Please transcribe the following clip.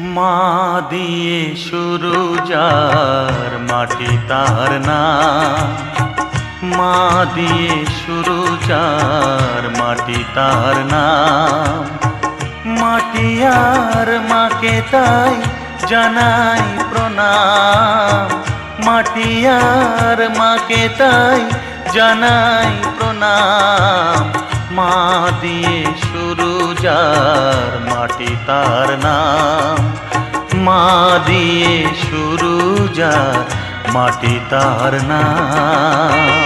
মা দিয়ে শুরু যার মাটি তার নাম মা দিয়ে শুরু যার মাটি তার নাম মাটি আর মাকে তাই জানাই প্রণাম। মাটি আর মাকে তাই জানাই প্রণাম। মা দিয়ে শুরু যার মাটি তার নাম। মা দিয়ে শুরু যার মাটি তার নাম।